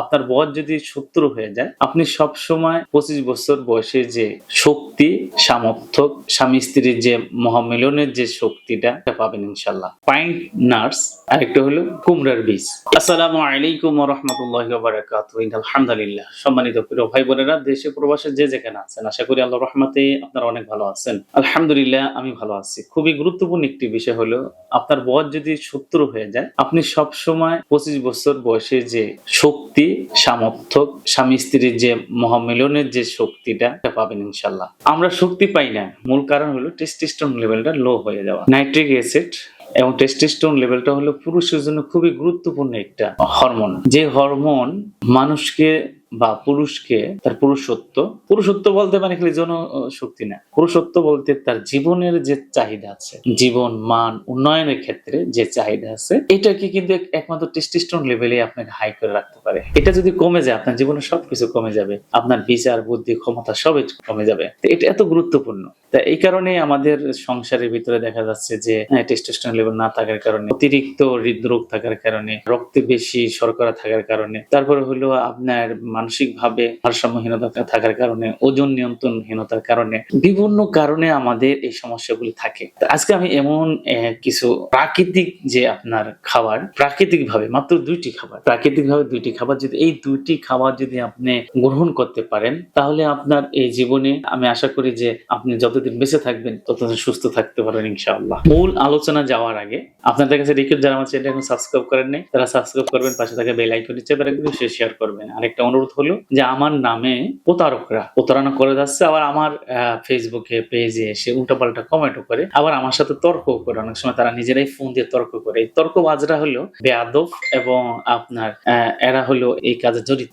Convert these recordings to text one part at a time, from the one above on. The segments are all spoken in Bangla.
আপনার বয়স যদি সত্তর হয়ে যায়, আপনি সব সময় পঁচিশ বছর বয়সে যে শক্তি, সামর্থ্য, স্বামী স্ত্রীর যে মহামিলনের যে শক্তিটা পাবেন ইনশাল্লাহ পাইন্ট নার্স আরেকটা হলো কুমড়ার বীজ। আসসালামু আলাইকুম রহমতুল্লাহ আলহামদুলিল্লাহ সম্মানিত প্রিয় ভাই বোনেরা, দেশে প্রবাসে যে যেখানে আছেন, আশা করি আল্লাহ রহমতে আপনারা অনেক ভালো আছেন। আলহামদুলিল্লাহ, আমি ভালো আছি। খুবই গুরুত্বপূর্ণ একটি বিষয় হলো, আপনার বয়স যদি সত্তর হয়ে যায়, আপনি সব সময় পঁচিশ বছর বয়সে যে শক্তি সামর্থ্য, স্বামী স্ত্রীর যে মহামিলনের যে শক্তিটা পাবেন ইনশাল্লাহ। আমরা শক্তি পাই না। মূল কারণ হলো টেস্টিস্টন লেভেলটা লো হয়ে যাওয়া। নাইট্রিক অ্যাসিড এবং টেস্টিস্টোন লেভেলটা হলো পুরুষের জন্য খুবই গুরুত্বপূর্ণ একটা হরমোন যে হরমোন মানুষকে বা পুরুষকে তার পুরুষত্ব পুরুষত্ব বলতে মানে খালি জন শক্তি না। পুরুষত্ব বলতে তার জীবনের যে চাহিদা আছে, জীবন, মান, উন্নয়নের ক্ষেত্রে যে চাহিদা আছে, এটাকে কিন্তু একমাত্র টেস্টিস্টোন লেভেলে আপনাকে হাই করে রাখতে পারে। এটা যদি কমে যায়, আপনার জীবনের সবকিছু কমে যাবে, আপনার বিচার, বুদ্ধি, ক্ষমতা সবই কমে যাবে। এটা এত গুরুত্বপূর্ণ। তা এই কারণে আমাদের সংসারের ভিতরে দেখা যাচ্ছে যে টেস্টোস্টেরন লেভেল না থাকার কারণে, অতিরিক্ত হৃদরোগ থাকার কারণে, রক্তে বেশি শর্করা থাকার কারণে, তারপরে হলো আপনার মানসিক ভাবে ভারসাম্যহীনতা থাকার কারণে, ওজন নিয়ন্ত্রণহীনতার কারণে, বিভিন্ন কারণে আমাদের এই সমস্যাগুলি থাকে। আজকে আমি এমন কিছু প্রাকৃতিক যে আপনার খাবার প্রাকৃতিক ভাবে মাত্র দুইটি খাবার প্রাকৃতিক ভাবে দুইটি খাবার যদি, এই দুইটি খাবার যদি আপনি গ্রহণ করতে পারেন, তাহলে আপনার এই জীবনে আমি আশা করি যে আপনি যতদিন বেঁচে থাকবেন, ততদিন সুস্থ থাকতে পারবেন ইনশাআল্লাহ। মূল আলোচনা যাওয়ার আগে, আপনাদের কাছে রিকোয়েস্ট যারা আমার চ্যানেল এখন সাবস্ক্রাইব করেন নাই, তারা সাবস্ক্রাইব করবেন, পাশে থাকা বেল আইকন চেপে রাখবেন সে শেয়ার করবেন। আরেকটা অনুরোধ হলো যে আমার নামে প্রতারকরা। প্রতারণা করে যাচ্ছে, আবার আমার ফেসবুকে পেজে এসে উল্টাপাল্টা কমেন্টও করে, আবার আমার সাথে তর্ক করে। অনেক সময় তারা নিজেরাই ফোন দিয়ে তর্ক করে। এই তর্ক বাজরা হলো বেয়াদব এবং আপনার এরা হলো এই কাজে জড়িত।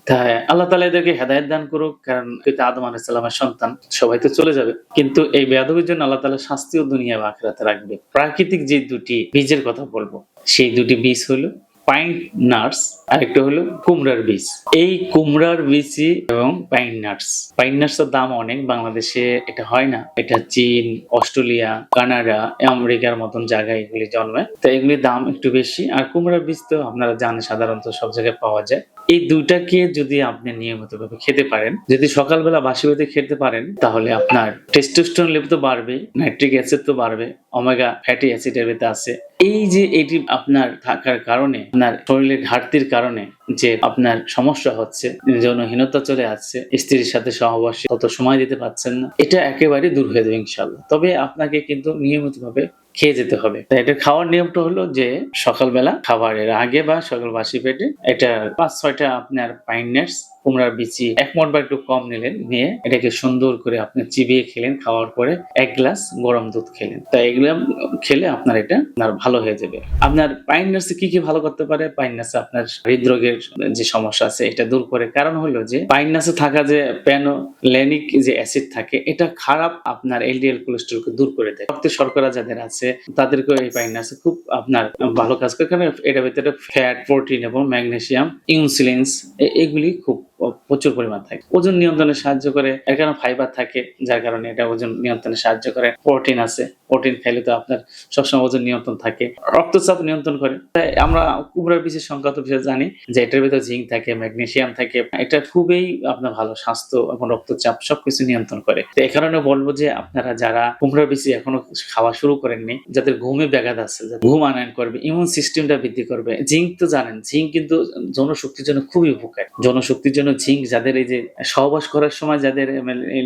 আল্লাহ তালা এদেরকে হেদায়ত দান করুক, কারণ কিন্তু আদম আলাইসাল্লামের সন্তান, সবাই তো চলে যাবে। কিন্তু এই বেয়াদবের জন্য আল্লাহ তালা শাস্তিও দুনিয়া বা রাখবে। প্রাকৃতিক যে দুটি বীজের কথা বলব, সেই দুটি বীজ হলো পাইন নাটস আরেকটা হলো কুমড়ার বীজ। এই কুমড়ার বীজই এবং পাইন নাটস পাইন নাটসের দাম অনেক, বাংলাদেশে এটা হয় না। এটা চীন, অস্ট্রেলিয়া, কানাডা, আমেরিকার মতন জায়গায় এগুলি জন্মায় তো এগুলির দাম একটু বেশি। আর কুমড়ার বীজ তো আপনারা জানেন, সাধারণত সব জায়গায় পাওয়া যায়। এই দুইটাকে যদি আপনি নিয়মিত ভাবে খেতে পারেন, যদি সকালবেলা বাসি বেঁধে খেতে পারেন, তাহলে আপনার টেস্টোস্টেরন লেভেল তো বাড়বে নাইট্রিক অ্যাসিড তো বাড়বে ওমেগা ফ্যাটি অ্যাসিড এর আছে। এই যে এটি আপনার থাকার কারণে আপনার শরীরের ঘাটতির কারণে যে আপনার সমস্যা হচ্ছে, যৌনহীনতা চলে আসছে, স্ত্রীর সাথে সহবাসে অত সময় দিতে পারছেন না, এটা একেবারে দূর হয়ে যাবে ইনশাল্লাহ তবে আপনাকে কিন্তু নিয়মিত ভাবে খেয়ে যেতে হবে। এটা খাওয়ার নিয়মটা হলো যে, সকালবেলা খাবারের আগে বা সকাল বাসি পেটে এটা পাঁচ, ছয়টা আপনার পাইন নাটস কুমড়ার বিচি, এক মোট বা একটু কম নিলেন, নিয়ে এটাকে সুন্দর করে আপনি চিবিয়ে খেলেন, খাওয়ার পরে এক গ্লাস গরম দুধ খেলেন। তা এগুলো খেলে আপনার এটা আপনার ভালো হয়ে যাবে। আপনার পাইন নার্সে কি কি ভালো করতে পারে? পাইন নার্সে আপনার হৃদরোগের যে সমস্যা আছে, এটা দূর করে। কারণ হলো যে পাইন নার্সে থাকা যে প্যানোলেনিক যে অ্যাসিড থাকে, এটা খারাপ আপনার এলডিএল কোলেস্ট্রলকে দূর করে দেয়। রক্তে শর্করা যাদের আছে তাদেরকেও এই পাইন আছে। খুব আপনার ভালো কাজ করে। কারণ এটার ভিতরে ফ্যাট প্রোটিন এবং ম্যাগনেশিয়াম ইনসুলিনস এগুলি খুব প্রচুর পরিমাণ থাকে। ওজন নিয়ন্ত্রণে সাহায্য করে। এর কারণে ফাইবার থাকে, যার কারণে এটা ওজন নিয়ন্ত্রণে সাহায্য করে। প্রোটিন আছে। প্রোটিন খাইলে তো আপনার সবসময় ওজন নিয়ন্ত্রণ থাকে, রক্তচাপ নিয়ন্ত্রণ করে। তাই আমরা কুমড়ার বীজের সংক্রান্ত বিষয় জানি যে এটার ভিতরে জিঙ্ক থাকে ম্যাগনেসিয়াম থাকে, এটা খুবই আপনার ভালো স্বাস্থ্য এবং রক্তচাপ সবকিছু নিয়ন্ত্রণ করে। তো এই কারণে বলব যে আপনারা যারা কুমড়ার বীজ এখনও খাওয়া শুরু করেননি, যাদের ঘুমে ব্যাঘাত আছে ঘুম আনয়ন করবে ইমিউন সিস্টেমটা বৃদ্ধি করবে, জিঙ্ক তো জানেন, জিঙ্ক কিন্তু যৌনশক্তির জন্য খুবই উপকার। যৌনশক্তির জন্য জিঙ্ক যাদের এই যে সহবাস করার সময় যাদের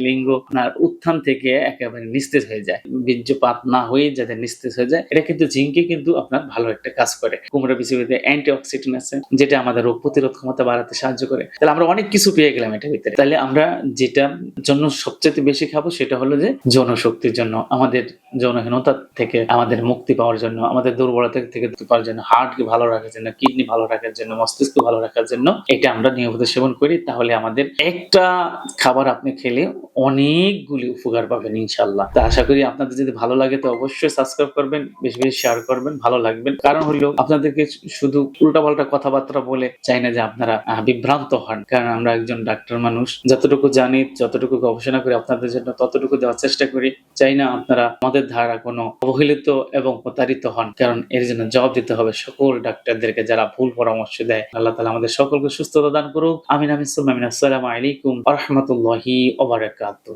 লিঙ্গ আপনার উত্থান থেকে একেবারে নিস্তেজ হয়ে যায়। বীর্যপাত না হয়ে যাতে নিস্তেজ হয়ে যায়, এটা কিন্তু জিঙ্কে কিন্তু আপনার ভালো একটা কাজ করে। কুমড়া বিসিবিতে অ্যান্টি অক্সিডেন্ট আছে, যেটা আমাদের রোগ প্রতিরোধ ক্ষমতা বাড়াতে সাহায্য করে। তাহলে আমরা অনেক কিছু পেয়ে গেলাম এটার ভিতরে। তাহলে আমরা যেটা জন্য সবচেয়ে বেশি খাব সেটা হলো যে জনশক্তির জন্য আমাদের যৌনহীনতা থেকে আমাদের মুক্তি পাওয়ার জন্য, আমাদের দুর্বলতা থেকে পাওয়ার জন্য হার্ট হার্টকে ভালো রাখার জন্য কিডনি ভালো রাখার জন্য, মস্তিষ্ক ভালো রাখার জন্য, এটা আমরা নিয়মিত সেবন করি। তাহলে আমাদের একটা খাবার আপনি খেলে অনেকগুলি উপকার পাবেন ইনশাল্লাহ তা আশা করি আপনাদের যদি ভালো লাগে তো অবশ্যই সাবস্ক্রাইব করবেন, বেশি বেশি শেয়ার করবেন, ভালো লাগবেন কারণ হলো আপনাদেরকে শুধু উল্টাপাল্টা কথাবার্তা বলে চাই না যে আপনারা বিভ্রান্ত হন। কারণ আমরা একজন ডাক্তার মানুষ, যতটুকু জানি, যতটুকু গবেষণা করি, আপনাদের জন্য ততটুকু দেওয়ার চেষ্টা করি। চাই না আপনারা আমাদের দ্বারা কোনো অবহেলিত এবং প্রতারিত হন, কারণ এর জন্য জবাব দিতে হবে সকল ডাক্তারদেরকে যারা ভুল পরামর্শ দেয়। আল্লাহ তালা আমাদের সকলকে সুস্থতা দান করুক। আমিন আমিন আসসালামু আলাইকুম আহমতুল্লাহি ওবারাকাতুহ